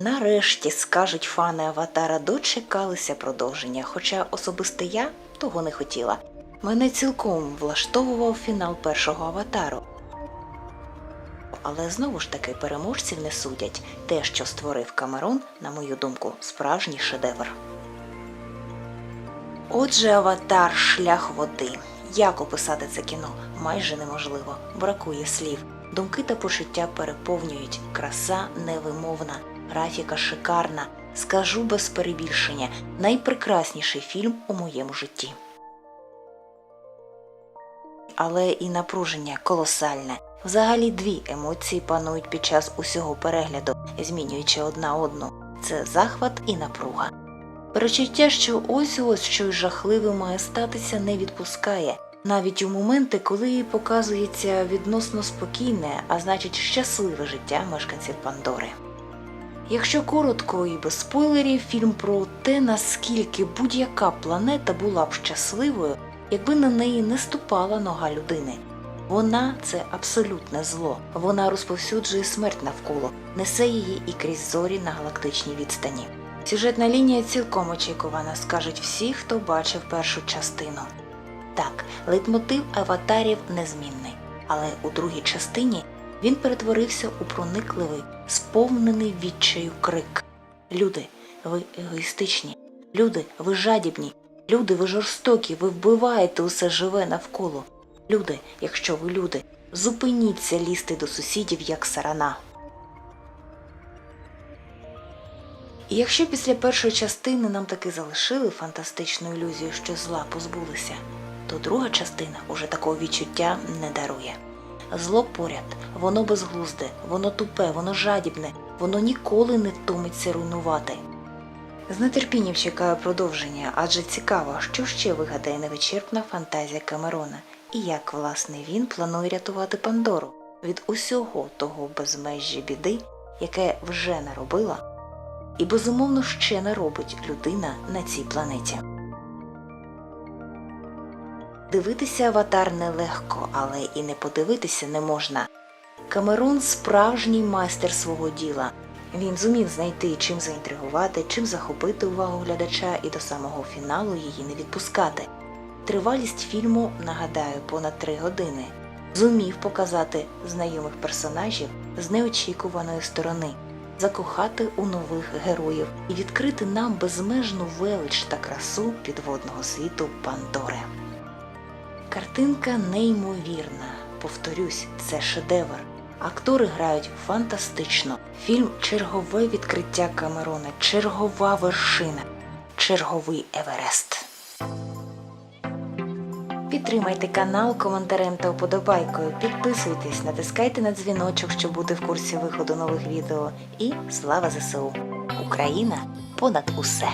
Нарешті, скажуть фани Аватара, дочекалися продовження, хоча особисто я того не хотіла. Мене цілком влаштовував фінал першого аватару. Але знову ж таки переможців не судять. Те, що створив Камерон, на мою думку, справжній шедевр. Отже, аватар шлях води. Як описати це кіно? Майже неможливо. Бракує слів. Думки та почуття переповнюють. Краса невимовна, графіка шикарна. Скажу без перебільшення. Найпрекрасніший фільм у моєму житті. Але і напруження колосальне. Взагалі дві емоції панують під час усього перегляду, змінюючи одна одну. Це захват і напруга. Перечуття, що ось ось щось жахливе має статися, не відпускає, навіть у моменти, коли показується відносно спокійне, а значить щасливе життя мешканців Пандори. Якщо коротко і без спойлерів, фільм про те, наскільки будь-яка планета була б щасливою, якби на неї не ступала нога людини. Вона це абсолютне зло. Вона розповсюджує смерть навколо, несе її і крізь зорі на галактичній відстані. Сюжетна лінія цілком очікувана, скажуть всі, хто бачив першу частину. Так, лейтмотив аватарів незмінний, але у другій частині він перетворився у проникливий, сповнений відчаю крик. Люди, ви егоїстичні, люди, ви жадібні, люди, ви жорстокі, ви вбиваєте усе живе навколо. Люди, якщо ви люди, зупиніться лізти до сусідів як сарана. І якщо після першої частини нам таки залишили фантастичну ілюзію, що зла позбулися, то друга частина уже такого відчуття не дарує. Зло поряд, воно безглузде, воно тупе, воно жадібне, воно ніколи не втомиться руйнувати. З нетерпінням чекаю продовження, адже цікаво, що ще вигадає невичерпна фантазія Камерона, і як, власне, він планує рятувати Пандору від усього того безмежжя біди, яке вже наробила, і безумовно ще не робить людина на цій планеті. Дивитися аватар нелегко, але і не подивитися не можна. Камерон справжній майстер свого діла. Він зумів знайти, чим заінтригувати, чим захопити увагу глядача і до самого фіналу її не відпускати. Тривалість фільму, нагадаю, понад три години. Зумів показати знайомих персонажів з неочікуваної сторони, закохати у нових героїв і відкрити нам безмежну велич та красу підводного світу Пандори. Картинка неймовірна. Повторюсь, це шедевр. Актори грають фантастично. Фільм чергове відкриття Камерона, чергова вершина, черговий Еверест. Підтримайте канал коментарем та вподобайкою. Підписуйтесь, натискайте на дзвіночок, щоб бути в курсі виходу нових відео. І слава ЗСУ! Україна понад усе!